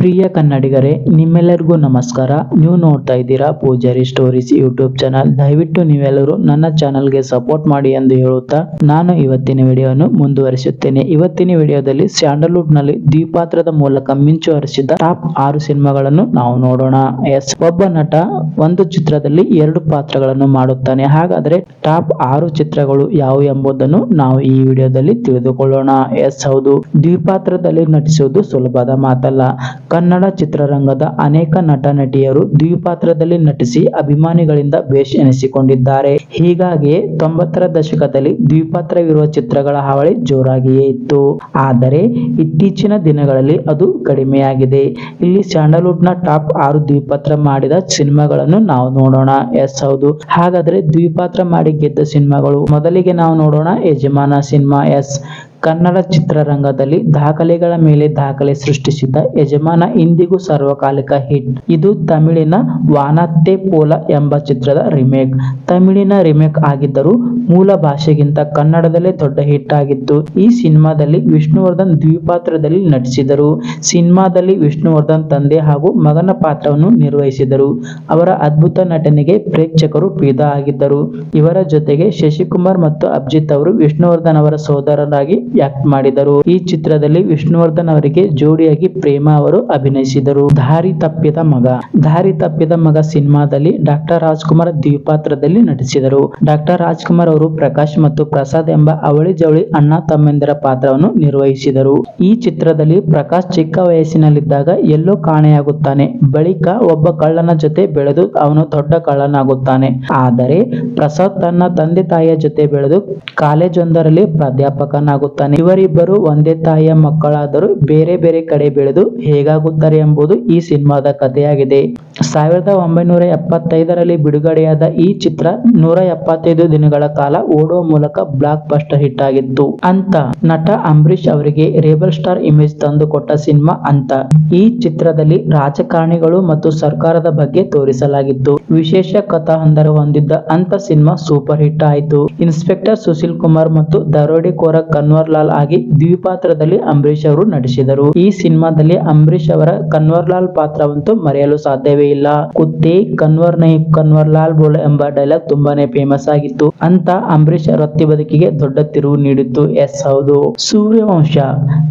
ಪ್ರಿಯ ಕನ್ನಡಿಗರೇ, ನಿಮ್ಮೆಲ್ಲರಿಗೂ ನಮಸ್ಕಾರ. ನೀವು ನೋಡ್ತಾ ಇದ್ದೀರಾ ಪೂಜಾರಿ ಸ್ಟೋರೀಸ್ ಯೂಟ್ಯೂಬ್ ಚಾನಲ್. ದಯವಿಟ್ಟು ನೀವೆಲ್ಲರೂ ನನ್ನ ಚಾನಲ್ಗೆ ಸಪೋರ್ಟ್ ಮಾಡಿ ಎಂದು ಹೇಳುತ್ತಾ ನಾನು ಇವತ್ತಿನ ವಿಡಿಯೋವನ್ನು ಮುಂದುವರಿಸುತ್ತೇನೆ. ಇವತ್ತಿನ ವಿಡಿಯೋದಲ್ಲಿ ಸ್ಯಾಂಡಲ್ವುಡ್ನಲ್ಲಿ ದ್ವಿಪಾತ್ರದ ಮೂಲಕ ಮಿಂಚು ಹರಿಸಿದ ಟಾಪ್ ಆರು ಸಿನಿಮಾಗಳನ್ನು ನಾವು ನೋಡೋಣ. ಎಸ್. ಒಬ್ಬ ನಟ ಒಂದು ಚಿತ್ರದಲ್ಲಿ ಎರಡು ಪಾತ್ರಗಳನ್ನು ಮಾಡುತ್ತಾನೆ. ಹಾಗಾದ್ರೆ ಟಾಪ್ ಆರು ಚಿತ್ರಗಳು ಯಾವುವು ಎಂಬುದನ್ನು ನಾವು ಈ ವಿಡಿಯೋದಲ್ಲಿ ತಿಳಿದುಕೊಳ್ಳೋಣ. ಎಸ್. ಹೌದು, ದ್ವಿಪಾತ್ರದಲ್ಲಿ ನಟಿಸುವುದು ಸುಲಭದ ಮಾತಲ್ಲ. ಕನ್ನಡ ಚಿತ್ರರಂಗದ ಅನೇಕ ನಟ ನಟಿಯರು ದ್ವಿಪಾತ್ರದಲ್ಲಿ ನಟಿಸಿ ಅಭಿಮಾನಿಗಳಿಂದ ಬೇಷ್ ಎನಿಸಿಕೊಂಡಿದ್ದಾರೆ. ಹೀಗಾಗಿ ತೊಂಬತ್ತರ ದಶಕದಲ್ಲಿ ದ್ವಿಪಾತ್ರವಿರುವ ಚಿತ್ರಗಳ ಹಾವಳಿ ಜೋರಾಗಿಯೇ ಇತ್ತು. ಆದರೆ ಇತ್ತೀಚಿನ ದಿನಗಳಲ್ಲಿ ಅದು ಕಡಿಮೆಯಾಗಿದೆ. ಇಲ್ಲಿ ಸ್ಯಾಂಡಲ್ವುಡ್ನ ಟಾಪ್ ಆರು ದ್ವಿಪಾತ್ರ ಮಾಡಿದ ಸಿನಿಮಾಗಳನ್ನು ನಾವು ನೋಡೋಣ. ಎಸ್, ಹೌದು. ಹಾಗಾದ್ರೆ ದ್ವಿಪಾತ್ರ ಮಾಡಿ ಗೆದ್ದ ಸಿನಿಮಾಗಳು. ಮೊದಲಿಗೆ ನಾವು ನೋಡೋಣ ಯಜಮಾನ ಸಿನಿಮಾ. ಎಸ್. ಕನ್ನಡ ಚಿತ್ರರಂಗದಲ್ಲಿ ದಾಖಲೆಗಳ ಮೇಲೆ ದಾಖಲೆ ಸೃಷ್ಟಿಸಿದ್ದ ಯಜಮಾನ ಇಂದಿಗೂ ಸರ್ವಕಾಲಿಕ ಹಿಟ್. ಇದು ತಮಿಳಿನ ವಾನತ್ತೆ ಪೋಲ ಎಂಬ ಚಿತ್ರದ ರಿಮೇಕ್. ತಮಿಳಿನ ರಿಮೇಕ್ ಆಗಿದ್ದರೂ ಮೂಲ ಭಾಷೆಗಿಂತ ಕನ್ನಡದಲ್ಲೇ ದೊಡ್ಡ ಹಿಟ್ ಆಗಿತ್ತು. ಈ ಸಿನಿಮಾದಲ್ಲಿ ವಿಷ್ಣುವರ್ಧನ್ ದ್ವಿಪಾತ್ರದಲ್ಲಿ ನಟಿಸಿದರು. ಸಿನಿಮಾದಲ್ಲಿ ವಿಷ್ಣುವರ್ಧನ್ ತಂದೆ ಹಾಗೂ ಮಗನ ಪಾತ್ರವನ್ನು ನಿರ್ವಹಿಸಿದರು. ಅವರ ಅದ್ಭುತ ನಟನೆಗೆ ಪ್ರೇಕ್ಷಕರು ಪೀದ ಆಗಿದ್ದರು ಇವರ ಜೊತೆಗೆ ಶಶಿಕುಮಾರ್ ಮತ್ತು ಅಭಿಜಿತ್ ಅವರು ವಿಷ್ಣುವರ್ಧನ್ ಅವರ ಸೋದರರಾಗಿ ಆಕ್ಟ್ ಮಾಡಿದರು? ಈ ಚಿತ್ರದಲ್ಲಿ ವಿಷ್ಣುವರ್ಧನ್ ಅವರಿಗೆ ಜೋಡಿಯಾಗಿ ಪ್ರೇಮ ಅವರು ಅಭಿನಯಿಸಿದರು. ದಾರಿ ತಪ್ಪಿದ ಮಗ. ದಾರಿ ತಪ್ಪಿದ ಮಗ ಸಿನಿಮಾದಲ್ಲಿ ಡಾಕ್ಟರ್ ರಾಜ್ಕುಮಾರ್ ದ್ವಿಪಾತ್ರದಲ್ಲಿ ನಟಿಸಿದರು. ಡಾಕ್ಟರ್ ರಾಜ್ಕುಮಾರ್ ಅವರು ಪ್ರಕಾಶ್ ಮತ್ತು ಪ್ರಸಾದ್ ಎಂಬ ಅವಳಿ ಜವಳಿ ಅಣ್ಣ ತಮ್ಮೆಂದರ ಪಾತ್ರವನ್ನು ನಿರ್ವಹಿಸಿದರು. ಈ ಚಿತ್ರದಲ್ಲಿ ಪ್ರಕಾಶ್ ಚಿಕ್ಕ ವಯಸ್ಸಿನಲ್ಲಿದ್ದಾಗ ಎಲ್ಲೋ ಕಾಣೆಯಾಗುತ್ತಾನೆ. ಬಳಿಕ ಒಬ್ಬ ಕಳ್ಳನ ಜೊತೆ ಬೆಳೆದು ಅವನು ದೊಡ್ಡ ಕಳ್ಳನಾಗುತ್ತಾನೆ. ಆದರೆ ಪ್ರಸಾದ್ ತನ್ನ ತಂದೆ ತಾಯಿಯ ಜೊತೆ ಬೆಳೆದು ಕಾಲೇಜೊಂದರಲ್ಲಿ ಪ್ರಾಧ್ಯಾಪಕನಾಗುತ್ತಾನೆ. ಇವರಿಬ್ಬರು ಒಂದೇ ತಾಯಿಯ ಮಕ್ಕಳಾದರೂ ಬೇರೆ ಬೇರೆ ಕಡೆ ಬೆಳೆದು ಹೇಗಾಗುತ್ತಾರೆ ಎಂಬುದು ಈ ಸಿನಿಮಾದ ಕಥೆಯಾಗಿದೆ. ಸಾವಿರದ ಒಂಬೈನೂರ ಎಪ್ಪತ್ತೈದರಲ್ಲಿ ಬಿಡುಗಡೆಯಾದ ಈ ಚಿತ್ರ ನೂರ ಎಪ್ಪತ್ತೈದು ದಿನಗಳ ಕಾಲ ಓಡುವ ಮೂಲಕ ಬ್ಲಾಕ್ ಬಸ್ಟರ್ ಹಿಟ್ ಆಗಿತ್ತು. ಅಂತ ನಟ ಅಂಬರೀಶ್ ಅವರಿಗೆ ರೇಬಲ್ ಸ್ಟಾರ್ ಇಮೇಜ್ ತಂದು ಕೊಟ್ಟ ಸಿನಿಮಾ ಅಂತ ಈ ಚಿತ್ರದಲ್ಲಿ ರಾಜಕಾರಣಿಗಳು ಮತ್ತು ಸರ್ಕಾರದ ಬಗ್ಗೆ ತೋರಿಸಲಾಗಿತ್ತು. ವಿಶೇಷ ಕಥಾ ಹಂದರ ಹೊಂದಿದ್ದ ಅಂತ ಸಿನಿಮಾ ಸೂಪರ್ ಹಿಟ್ ಆಯಿತು. ಇನ್ಸ್ಪೆಕ್ಟರ್ ಸುಶೀಲ್ ಕುಮಾರ್ ಮತ್ತು ದರೋಡೆಕೋರ ಕನ್ವರ್ ಲಾಲ್ ಆಗಿ ದ್ವಿಪಾತ್ರದಲ್ಲಿ ಅಂಬರೀಶ್ ಅವರು ನಟಿಸಿದರು. ಈ ಸಿನಿಮಾದಲ್ಲಿ ಅಂಬರೀಶ್ ಅವರ ಕನ್ವರ್ ಲಾಲ್ ಪಾತ್ರವಂತೂ ಮರೆಯಲು ಸಾಧ್ಯವೇ ಇಲ್ಲ. ಕುತ್ತೆ ಕನ್ವರ್ ನೈ ಕನ್ವರ್ ಲಾಲ್ ಬೋಲ್ ಎಂಬ ಡೈಲಾಗ್ ತುಂಬಾನೇ ಫೇಮಸ್ ಆಗಿತ್ತು. ಅಂತ ಅಂಬರೀಶ್ ವೃತ್ತಿ ಬದುಕಿಗೆ ದೊಡ್ಡ ತಿರುವು ನೀಡಿತ್ತು. ಎಸ್ ಹೌದು. ಸೂರ್ಯವಂಶ.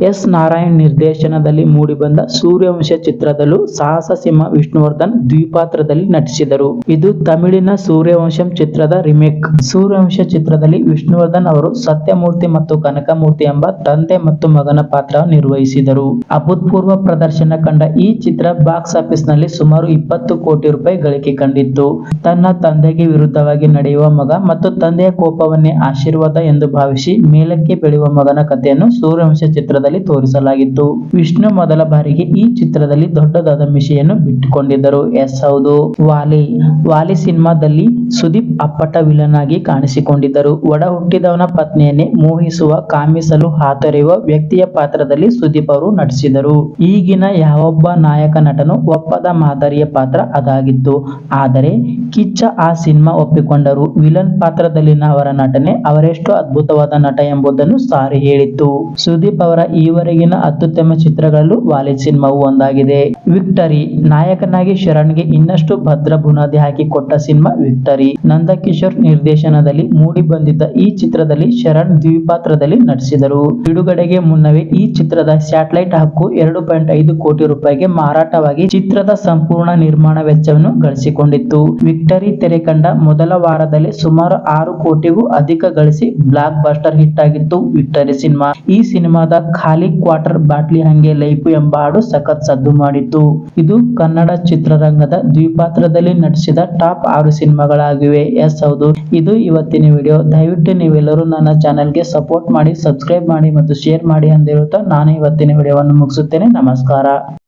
ಎಸ್ ನಾರಾಯಣ್ ನಿರ್ದೇಶನದಲ್ಲಿ ಮೂಡಿಬಂದ ಸೂರ್ಯವಂಶ ಚಿತ್ರದಲ್ಲೂ ಸಾಹಸ ಸಿಂಹ ವಿಷ್ಣುವರ್ಧನ್ ದ್ವಿಪಾತ್ರದಲ್ಲಿ ನಟಿಸಿದರು. ಇದು ತಮಿಳಿನ ಸೂರ್ಯವಂಶಂ ಚಿತ್ರದ ರಿಮೇಕ್. ಸೂರ್ಯವಂಶ ಚಿತ್ರದಲ್ಲಿ ವಿಷ್ಣುವರ್ಧನ್ ಅವರು ಸತ್ಯಮೂರ್ತಿ ಮತ್ತು ಕನಕಮೂರ್ತಿ ಎಂಬ ತಂದೆ ಮತ್ತು ಮಗನ ಪಾತ್ರ ನಿರ್ವಹಿಸಿದರು. ಅಭೂತಪೂರ್ವ ಪ್ರದರ್ಶನ ಕಂಡ ಈ ಚಿತ್ರ ಬಾಕ್ಸ್ ಆಫೀಸ್ನಲ್ಲಿ ಸುಮಾರು ಇಪ್ಪತ್ತು ಕೋಟಿ ರೂಪಾಯಿ ಗಳಿಕೆ ಕಂಡಿತ್ತು. ತನ್ನ ತಂದೆಗೆ ವಿರುದ್ಧವಾಗಿ ನಡೆಯುವ ಮಗ ಮತ್ತು ತಂದೆಯ ಕೋಪವನ್ನೇ ಆಶೀರ್ವಾದ ಎಂದು ಭಾವಿಸಿ ಮೇಲಕ್ಕೆ ಬೆಳೆಯುವ ಮಗನ ಕಥೆಯನ್ನು ಸೂರ್ಯವಂಶ ಚಿತ್ರದಲ್ಲಿ ತೋರಿಸಲಾಗಿತ್ತು. ವಿಷ್ಣು ಮೊದಲ ಬಾರಿಗೆ ಈ ಚಿತ್ರದಲ್ಲಿ ದೊಡ್ಡದಾದ ಮಿಷಿಯನ್ನು ಬಿಟ್ಟುಕೊಂಡಿದ್ದರು. ಎಸ್, ಹೌದು. ವಾಲಿ. ವಾಲಿ ಸಿನಿಮಾದಲ್ಲಿ ಸುದೀಪ್ ಅಪ್ಪಟ ವಿಲನ್ ಆಗಿ ಕಾಣಿಸಿಕೊಂಡಿದ್ದರು. ಒಡ ಹುಟ್ಟಿದವನ ಪತ್ನಿಯನ್ನೇ ಮೋಹಿಸುವ ಕಾಮಿಸಲು ಹಾತೊರೆಯುವ ವ್ಯಕ್ತಿಯ ಪಾತ್ರದಲ್ಲಿ ಸುದೀಪ್ ಅವರು ನಟಿಸಿದರು. ಈಗಿನ ಯಾವೊಬ್ಬ ನಾಯಕ ನಟನು ಒಪ್ಪದ ಮಾದರಿಯ ಪಾತ್ರ ಅದಾಗಿತ್ತು. ಆದರೆ ಕಿಚ್ಚ ಆ ಸಿನಿಮಾ ಒಪ್ಪಿಕೊಂಡರು. ವಿಲನ್ ಪಾತ್ರದಲ್ಲಿನ ಅವರ ನಟನೆ ಅವರೆಷ್ಟು ಅದ್ಭುತವಾದ ನಟ ಎಂಬುದನ್ನು ಸಾರಿ ಹೇಳಿತ್ತು. ಸುದೀಪ್ ಅವರ ಈವರೆಗಿನ ಅತ್ಯುತ್ತಮ ಚಿತ್ರಗಳಲ್ಲೂ ವಾಲಿ ಸಿನಿಮಾವು ಒಂದಾಗಿದೆ. ವಿಕ್ಟರಿ, ನಾಯಕನಾಗಿ ಶರಣ್ಗೆ ಇನ್ನಷ್ಟು ಭದ್ರ ಬುನಾದಿ ಹಾಕಿ ಕೊಟ್ಟ ಸಿನಿಮಾ ವಿಕ್ಟರಿ. ನಂದಕಿಶೋರ್ ನಿರ್ದೇಶನದಲ್ಲಿ ಮೂಡಿ ಬಂದಿದ್ದ ಈ ಚಿತ್ರದಲ್ಲಿ ಶರಣ್ ದ್ವಿಪಾತ್ರದಲ್ಲಿ ನಟಿಸಿದರು. ಬಿಡುಗಡೆಗೆ ಮುನ್ನವೇ ಈ ಚಿತ್ರದ ಸ್ಯಾಟಲೈಟ್ ಹಕ್ಕು ಎರಡು ಪಾಯಿಂಟ್ ಐದು ಕೋಟಿ ರೂಪಾಯಿಗೆ ಮಾರಾಟವಾಗಿ ಚಿತ್ರದ ಸಂಪೂರ್ಣ ನಿರ್ಮಾಣ ವೆಚ್ಚವನ್ನು ಗಳಿಸಿಕೊಂಡಿತ್ತು. ವಿಕ್ಟರಿ ತೆರೆ ಕಂಡ ಮೊದಲ ವಾರದಲ್ಲಿ ಸುಮಾರು ಆರು ಕೋಟಿಗೂ ಅಧಿಕ ಗಳಿಸಿ ಬ್ಲಾಕ್ ಬಸ್ಟರ್ ಹಿಟ್ ಆಗಿತ್ತು ವಿಕ್ಟರಿ ಸಿನಿಮಾ. ಈ ಸಿನಿಮಾದ ಖಾಲಿ ಕ್ವಾರ್ಟರ್ ಬಾಟ್ಲಿ ಹಂಗೆ ಲೈಫ್ ಎಂಬ ಹಾಡು ಸಖತ್ ಸದ್ದು ಮಾಡಿತ್ತು. ಇದು ಕನ್ನಡ ಚಿತ್ರರಂಗದ ದ್ವಿಪಾತ್ರದಲ್ಲಿ ನಟಿಸಿದ ಟಾಪ್ ಆರು ಸಿನಿಮಾಗಳಾಗಿವೆ. ಎಸ್ ಹೌದು. ಇದು ಇವತ್ತಿನ ವಿಡಿಯೋ. ದಯವಿಟ್ಟು ನೀವೆಲ್ಲರೂ ನನ್ನ ಚಾನೆಲ್ಗೆ ಸಪೋರ್ಟ್ ಮಾಡಿ, ಸಬ್ಸ್ಕ್ರೈಬ್ ಮಾಡಿ ಮತ್ತು ಶೇರ್ ಮಾಡಿ ಅಂತ ಹೇಳುತ್ತಾ ನಾನು ಇವತ್ತಿನ ವಿಡಿಯೋವನ್ನು ಮುಗಿಸುತ್ತೇನೆ. ನಮಸ್ಕಾರ.